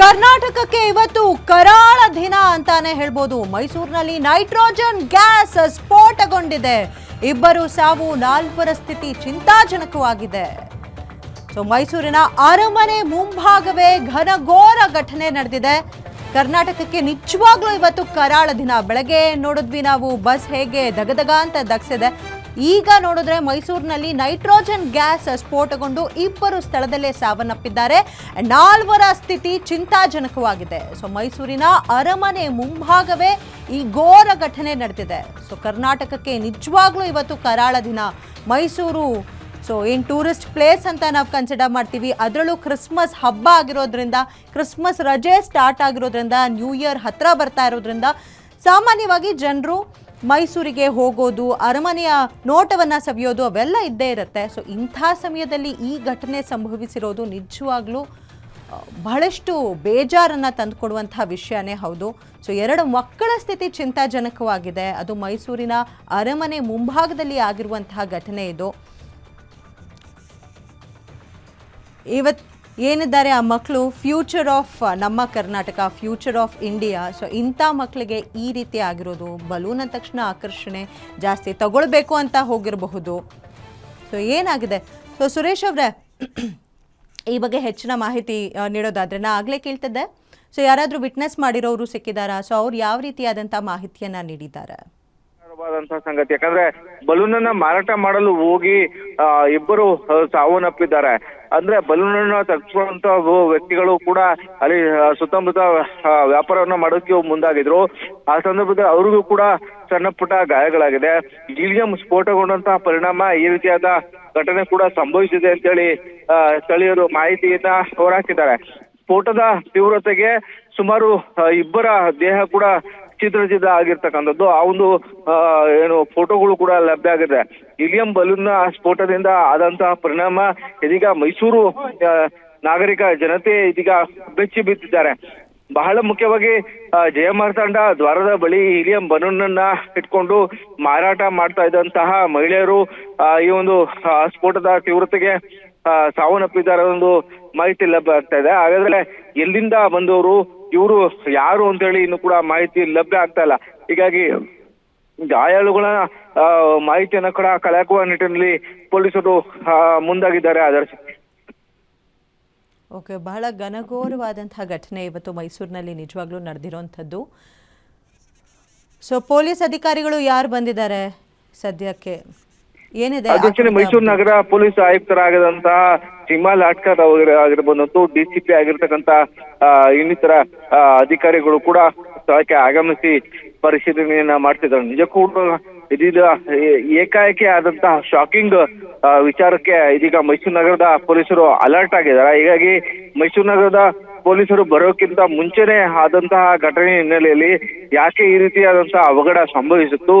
ಕರ್ನಾಟಕಕ್ಕೆ ಇವತ್ತು ಕರಾಳ ದಿನ ಅಂತಾನೆ ಹೇಳ್ಬೋದು. ಮೈಸೂರಿನಲ್ಲಿ ನೈಟ್ರೋಜನ್ ಗ್ಯಾಸ್ ಸ್ಫೋಟಗೊಂಡಿದೆ. ಇಬ್ಬರು ಸಾವು, ನಾಲ್ವರ ಸ್ಥಿತಿ ಚಿಂತಾಜನಕವಾಗಿದೆ. ಸೊ, ಮೈಸೂರಿನ ಅರಮನೆ ಮುಂಭಾಗವೇ ಘನಘೋರ ಘಟನೆ ನಡೆದಿದೆ. ಕರ್ನಾಟಕಕ್ಕೆ ನಿಜವಾಗ್ಲೂ ಇವತ್ತು ಕರಾಳ ದಿನ. ಬೆಳಗ್ಗೆ ನೋಡಿದ್ವಿ ನಾವು, ಬಸ್ ಹೇಗೆ ದಗದಗ ಅಂತ ದಗ್ಸಿದೆ ಈಗ ನೋಡಿದ್ರೆ ಮೈಸೂರಿನಲ್ಲಿ ನೈಟ್ರೋಜನ್ ಗ್ಯಾಸ್ ಸ್ಫೋಟಗೊಂಡು ಇಬ್ಬರು ಸ್ಥಳದಲ್ಲೇ ಸಾವನ್ನಪ್ಪಿದ್ದಾರೆ. ನಾಲ್ವರ ಸ್ಥಿತಿ ಚಿಂತಾಜನಕವಾಗಿದೆ. ಸೊ, ಮೈಸೂರಿನ ಅರಮನೆ ಮುಂಭಾಗವೇ ಈ ಘೋರ ಘಟನೆ ನಡೆದಿದೆ. ಸೊ, ಕರ್ನಾಟಕಕ್ಕೆ ನಿಜವಾಗ್ಲೂ ಇವತ್ತು ಕರಾಳ ದಿನ. ಮೈಸೂರು, ಸೊ, ಏನು ಟೂರಿಸ್ಟ್ ಪ್ಲೇಸ್ ಅಂತ ನಾವು ಕನ್ಸಿಡರ್ ಮಾಡ್ತೀವಿ. ಅದರಲ್ಲೂ ಕ್ರಿಸ್ಮಸ್ ಹಬ್ಬ ಆಗಿರೋದ್ರಿಂದ ಕ್ರಿಸ್ಮಸ್ ರಜೆ ಸ್ಟಾರ್ಟ್ ಆಗಿರೋದ್ರಿಂದ ನ್ಯೂ ಇಯರ್ ಹತ್ರ ಬರ್ತಾ ಇರೋದ್ರಿಂದ ಸಾಮಾನ್ಯವಾಗಿ ಜನರು ಮೈಸೂರಿಗೆ ಹೋಗೋದು, ಅರಮನೆಯ ನೋಟವನ್ನು ಸವಿಯೋದು ಅವೆಲ್ಲ ಇದ್ದೇ ಇರುತ್ತೆ. ಸೊ ಇಂಥ ಸಮಯದಲ್ಲಿ ಈ ಘಟನೆ ಸಂಭವಿಸಿರೋದು ನಿಜವಾಗ್ಲೂ ಬಹಳಷ್ಟು ಬೇಜಾರನ್ನು ತಂದುಕೊಡುವಂಥ ವಿಷಯನೇ ಹೌದು. ಸೊ ಎರಡು ಮಕ್ಕಳ ಸ್ಥಿತಿ ಚಿಂತಾಜನಕವಾಗಿದೆ. ಅದು ಮೈಸೂರಿನ ಅರಮನೆ ಮುಂಭಾಗದಲ್ಲಿ ಆಗಿರುವಂತಹ ಘಟನೆ ಇದು. ಇವತ್ತು ಏನಿದ್ದಾರೆ ಆ ಮಕ್ಕಳು? ಫ್ಯೂಚರ್ ಆಫ್ ನಮ್ಮ Karnataka future of India so ಇಂಥ ಮಕ್ಕಳಿಗೆ ಈ ರೀತಿ ಆಗಿರೋದು ಬಲೂನ್ ಅಂದ ತಕ್ಷಣ ಆಕರ್ಷಣೆ ಜಾಸ್ತಿ ತಗೊಳ್ಬೇಕು ಅಂತ ಹೋಗಿರಬಹುದು. ಸೊ ಏನಾಗಿದೆ? ಸೊ ಸುರೇಶ್ ಅವರೇ, ಈ ಬಗ್ಗೆ ಹೆಚ್ಚಿನ ಮಾಹಿತಿ ನೀಡೋದಾದರೆ ನಾ ಆಗಲೇ ಕೇಳ್ತಿದ್ದೆ. ಸೊ ಯಾರಾದರೂ ವಿಟ್ನೆಸ್ ಮಾಡಿರೋರು ಸಿಕ್ಕಿದಾರಾ? ಸೊ ಅವ್ರು ಯಾವ ರೀತಿಯಾದಂಥ ಮಾಹಿತಿಯನ್ನು ನೀಡಿದ್ದಾರೆ? ವಿಚಾರವಾದಂತಹ ಸಂಗತಿ. ಯಾಕಂದ್ರೆ ಬಲೂನ್ ಅನ್ನ ಮಾರಾಟ ಮಾಡಲು ಹೋಗಿ ಇಬ್ಬರು ಸಾವನ್ನಪ್ಪಿದ್ದಾರೆ. ಅಂದ್ರೆ ಬಲೂನ್ ಅನ್ನ ತಗ್ಸುವಂತ ವ್ಯಕ್ತಿಗಳು ಕೂಡ ಅಲ್ಲಿ ಸುತ್ತಮುತ್ತ ವ್ಯಾಪಾರವನ್ನ ಮಾಡೋಕೆ ಮುಂದಾಗಿದ್ರು. ಆ ಸಂದರ್ಭದಲ್ಲಿ ಅವ್ರಿಗೂ ಕೂಡ ಸಣ್ಣ ಪುಟ್ಟ ಗಾಯಗಳಾಗಿದೆ. ಹೀಲಿಯಂ ಸ್ಫೋಟಗೊಂಡಂತಹ ಪರಿಣಾಮ ಈ ರೀತಿಯಾದ ಘಟನೆ ಕೂಡ ಸಂಭವಿಸಿದೆ ಅಂತೇಳಿ ಸ್ಥಳೀಯರು ಮಾಹಿತಿಯನ್ನ ಹೊರಹಾಕಿದ್ದಾರೆ. ಸ್ಫೋಟದ ತೀವ್ರತೆಗೆ ಸುಮಾರು ಇಬ್ಬರ ದೇಹ ಕೂಡ ಚಿತ್ರಚಿತ್ರ ಆಗಿರ್ತಕ್ಕಂಥದ್ದು, ಆ ಒಂದು ಏನು ಫೋಟೋಗಳು ಕೂಡ ಲಭ್ಯ ಆಗಿದೆ ಇಲಿಯಂ ಬಲೂನ್ ಸ್ಫೋಟದಿಂದ ಆದಂತಹ ಪರಿಣಾಮ ಇದೀಗ ಮೈಸೂರು ನಾಗರಿಕ ಜನತೆ ಇದೀಗ ಬೆಚ್ಚಿ ಬಿದ್ದಿದ್ದಾರೆ. ಬಹಳ ಮುಖ್ಯವಾಗಿ ಜಯ ಜಯಮಾರ್ತಾಂಡ ದ್ವಾರದ ಬಳಿ ಹೀಲಿಯಂ ಬಲೂನ್ ಅನ್ನ ಇಟ್ಕೊಂಡು ಮಾರಾಟ ಮಾಡ್ತಾ ಇದ್ದಂತಹ ಮಹಿಳೆಯರು ಈ ಒಂದು ಸ್ಫೋಟದ ತೀವ್ರತೆಗೆ ಸಾವನ್ನಪ್ಪಿದ್ದಾರೆ. ಒಂದು ಮಾಹಿತಿ ಲಭ್ಯ ಆಗ್ತಾ ಇದೆ. ಹಾಗಾದ್ರೆ ಎಲ್ಲಿಂದ ಬಂದವರು, ಇವರು ಯಾರು ಅಂತ ಹೇಳಿ ಇನ್ನು ಕೂಡ ಮಾಹಿತಿ ಲಭ್ಯ ಆಗ್ತಾ ಇಲ್ಲ. ಹೀಗಾಗಿ ಗಾಯಾಳುಗಳ ಮಾಹಿತಿಯನ್ನು ಕೂಡ ಕಲೆ ಹಾಕುವ ನಿಟ್ಟಿನಲ್ಲಿ ಪೊಲೀಸರು ಮುಂದಾಗಿದ್ದಾರೆ. ಆದರ್ಶ. ಓಕೆ, ಬಹಳ ಘನಘೋರವಾದಂತಹ ಘಟನೆ ಇವತ್ತು ಮೈಸೂರಿನಲ್ಲಿ ನಿಜವಾಗ್ಲೂ ನಡೆದಿರೋಂಥದ್ದು. ಸೊ ಪೊಲೀಸ್ ಅಧಿಕಾರಿಗಳು ಯಾರು ಬಂದಿದ್ದಾರೆ ಸದ್ಯಕ್ಕೆ? ಏನಿದೆ? ಮೈಸೂರು ನಗರ ಪೊಲೀಸ್ ಆಯುಕ್ತರಾಗದಂತಹ ಹಿಮಾ ಲಾಟ್ಕರ್ ಅವರು ಆಗಿರ್ಬೋದು ಡಿಸಿಪಿ ಆಗಿರ್ತಕ್ಕಂತ ಆ, ಇನ್ನಿತರ ಅಧಿಕಾರಿಗಳು ಕೂಡ ಸ್ಥಳಕ್ಕೆ ಆಗಮಿಸಿ ಪರಿಶೀಲನೆಯನ್ನ ಮಾಡ್ತಿದ್ದಾರೆ. ನಿಜಕ್ಕೂ ಇದೀಗ ಏಕಾಏಕಿ ಆದಂತಹ ಶಾಕಿಂಗ್ ವಿಚಾರಕ್ಕೆ ಇದೀಗ ಮೈಸೂರು ನಗರದ ಪೊಲೀಸರು ಅಲರ್ಟ್ ಆಗಿದ್ದಾರೆ. ಹೀಗಾಗಿ ಮೈಸೂರು ನಗರದ ಪೊಲೀಸರು ಬರೋಕ್ಕಿಂತ ಮುಂಚೆನೆ ಆದಂತಹ ಘಟನೆ ಹಿನ್ನೆಲೆಯಲ್ಲಿ ಯಾಕೆ ಈ ರೀತಿಯಾದಂತಹ ಅವಘಡ ಸಂಭವಿಸಿತ್ತು?